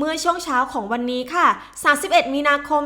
เมื่อช่วงเช้าของวันนี้ค่ะ 31 มีนาคม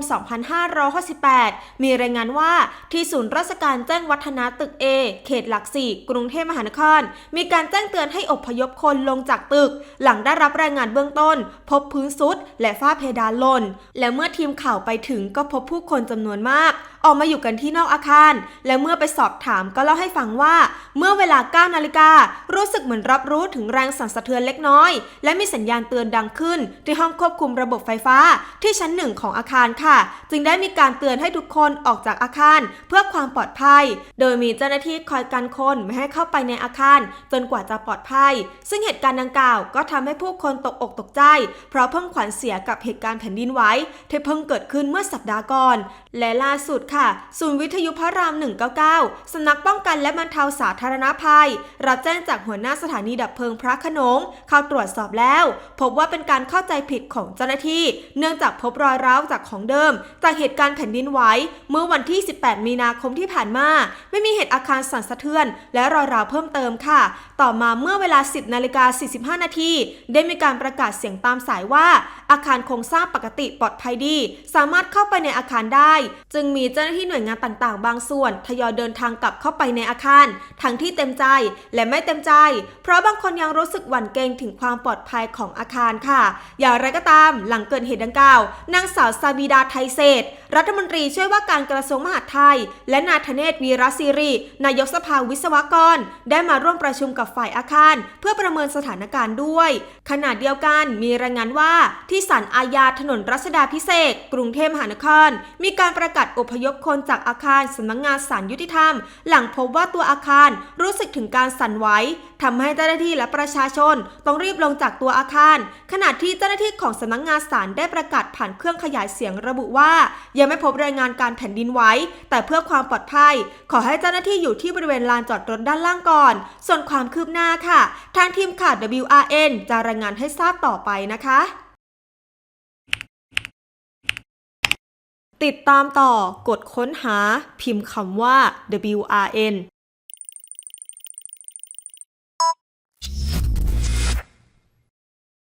2568 มีรายงานว่าที่ศูนย์ราชการแจ้งวัฒนะตึก A เขตหลักสี่กรุงเทพมหานคร มีการแจ้งเตือนให้อพยพคนลงจากตึก หลังได้รับรายงานเบื้องต้น พบพื้นซุดและฝ้าเพดานหล่น และเมื่อทีมข่าวไปถึงก็พบผู้คนจำนวนมาก ออกมาอยู่กันที่นอกอาคาร และเมื่อไปสอบถามก็เล่าให้ฟังว่า เมื่อเวลา 9 นาฬิกา รู้สึกเหมือนรับรู้ถึงแรงสั่นสะเทือนเล็กน้อย และมีสัญญาณเตือนดังขึ้นที่ห้องควบคุมระบบไฟฟ้าที่ชั้นหนึ่งของอาคารค่ะ จึงได้มีการเตือนให้ทุกคนออกจากอาคารเพื่อความปลอดภัย โดยมีเจ้าหน้าที่คอยกันคนไม่ให้เข้าไปในอาคาร จนกว่าจะปลอดภัย ซึ่งเหตุการณ์ดังกล่าวก็ทำให้ผู้คนตกอกตกใจ เพราะเพิ่งขวัญเสียกับเหตุการณ์แผ่นดินไหวที่เพิ่งเกิดขึ้นเมื่อสัปดาห์ก่อน และล่าสุดค่ะ ศูนย์วิทยุพระราม 199สำนักป้องกันและบรรเทาสาธารณภัย รับแจ้งจากหัวหน้าสถานีดับเพลิงพระขนงเข้าตรวจสอบแล้ว พบว่าเป็นการเข้าใจผิดของเจ้าหน้าที่ เนื่องจากพบรอยร้าวจากของเดิม จากเหตุการณ์แผ่นดินไหวเมื่อวันที่ 18 มีนาคมที่ผ่านมา ไม่มีเหตุอาคารสั่นสะเทือน และรอยร้าวเพิ่มเติมค่ะ ต่อมาเมื่อเวลา 10นาฬิกา45 นาทีได้มีการประกาศเสียงตามสายว่า อาคารโครงสร้างปกติปลอดภัยดี สามารถเข้าไปในอาคารได้ จึงมีเจ้าหน้าที่หน่วยงานต่างๆ บางส่วน ทยอยเดินทางกลับเข้าไปในอาคาร ทั้งที่เต็มใจและไม่เต็มใจ เพราะบางคนยังรู้สึกหวั่นเกรงถึงความปลอดภัยของอาคารค่ะ อย่าไรก็ตาม หลังเกิดเหตุดังกล่าวนางสาวซาบีดาไทยเศรษฐ์ รัฐมนตรีช่วยว่าการกระทรวงมหาดไทย และนาธเนศวีรศิริ นายกสภาวิศวกร ได้มาร่วมประชุมกับฝ่ายอาคาร เพื่อประเมินสถานการณ์ด้วย ขณะเดียวกันมีรายงานว่าที่ศาลอาญาถนนรัชดาพิเศษกกรุงเทพมหานคร มีการประกาศอพยพคนจากอาคารสำนักงานศาลยุติธรรม หลังพบว่าตัวอาคารรู้สึกถึงการสั่นไหวทำให้เจ้าหน้าที่และประชาชน ต้องรีบลงจากตัวอาคาร ขณะที่เจ้าหน้าที่ของสำนักงานศาลได้ประกาศผ่านเครื่องขยายเสียงระบุว่ายังไม่พบรายงานการแผ่นดินไหวแต่เพื่อความปลอดภัย ขอให้เจ้าหน้าที่อยู่ที่บริเวณลานจอดรถด้านล่างก่อน ส่วนความคืบหน้าค่ะ ทางทีมข่าว WRN จะรายงานให้ทราบต่อไปนะคะติดตามต่อกดค้นหาพิมพ์คำว่า WRN